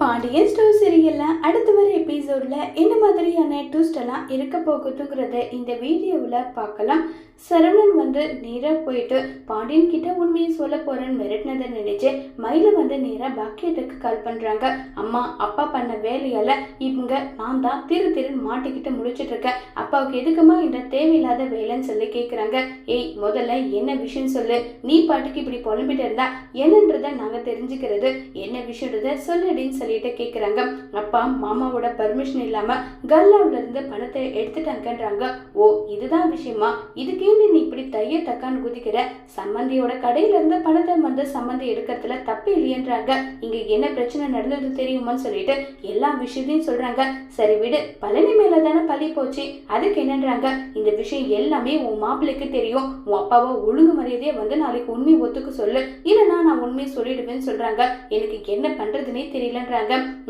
Pandian store சீரியலில் அடுத்து வர எபிசோடில் என்ன மாதிரியான ட்விஸ்ட் இருக்க போகுதுங்கிறத இந்த வீடியோவில் பார்க்கலாம். சரவணன் வந்து நேராக போயிட்டு பாண்டியன் கிட்ட உண்மையை சொல்ல போகிறேன்னு மிரட்டினதை நினைச்சு மயில வந்து நேராக பாக்கியத்துக்கு கால் பண்ணுறாங்க அம்மா அப்பா பண்ண வேலையால் இவங்க நான் தான் திரு திரு மாட்டிக்கிட்டு முடிச்சிட்டு இருக்கேன். அப்பாவுக்கு எதுக்குமா இந்த தேவையில்லாத வேலைன்னு சொல்லி கேட்குறாங்க ஏய் முதல்ல என்ன விஷயம் சொல்லு? நீ பாட்டுக்கு இப்படி புலம்பிட்டு இருந்தா என்னன்றதை நாங்கள் தெரிஞ்சுக்கிறது. என்ன விஷயம்ன்றதை சொல்லடின்னு சொல்லி சொல்லிட்டு கேக்குறாங்க. அப்பா மாமாவோட பர்மிஷன் இல்லாம கல்லாவுல இருந்து பணத்தை எடுத்துட்டாங்கன்றாங்க. ஓ இதுதான் விஷயமா? இதுக்கே நீ இப்படி தைய தக்கான்னு குதிக்கிற? சம்மந்தியோட கடையில இருந்து பணத்தை வந்து சம்மந்தி எடுக்கிறதுல தப்பு இல்லையன்றாங்க. இங்க என்ன பிரச்சனை நடந்தது தெரியுமான்னு சொல்லிட்டு எல்லா விஷயத்தையும் சொல்றாங்க. சரி விடு பழனி மேல தானே பழி போச்சு. அதுக்கு என்னன்றாங்க? இந்த விஷயம் எல்லாமே உன் மாப்பிள்ளைக்கு தெரியும். உன் அப்பாவை ஒழுங்கு மரியாதையை வந்து நாளைக்கு உண்மை ஒத்துக்க சொல்லு. இல்லைன்னா நான் உண்மையை சொல்லிடுவேன்னு சொல்றாங்க. எனக்கு என்ன பண்ணுறதுனே தெரியலன்றாங்க.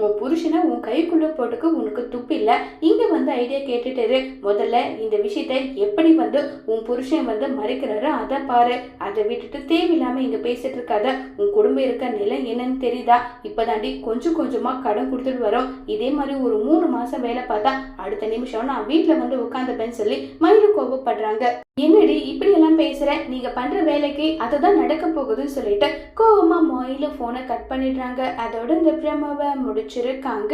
உன் புருஷனை உன் கைக்குள்ளே போட்டுக்கு உனக்கு துப்பு இல்லை. இங்கே வந்து ஐடியா கேட்டுட்டு முதல்ல இந்த விஷயத்தை எப்படி வந்து உன் புருஷன் வந்து மறைக்கிறாரு அதை பாரு. அதை விட்டுட்டு தேவையில்லாமல் இங்கே பேசிட்டு இருக்காத. உன் குடும்பம் இருக்க நிலை என்னன்னு தெரியுதா? இப்போதாண்டி கொஞ்சம் கொஞ்சமாக கடன் கொடுத்துட்டு வரோம். இதே மாதிரி ஒரு மூணு மாதம் வேலை பார்த்தா அடுத்த நிமிஷம் நான் வீட்டில் வந்து உட்காந்துப்பேன்னு சொல்லி மயில் கோபப்படுறாங்க. என்னடி இப்படி பேசுகிறேன் நீங்கள் பண்ணுற வேலைக்கு அதுதான் நடக்க போகுதுன்னு சொல்லிட்டு கோவமாக மொயில ஃபோனை கட் பண்ணிடுறாங்க. அதோட இந்த பிரமாவை முடிச்சிருக்காங்க.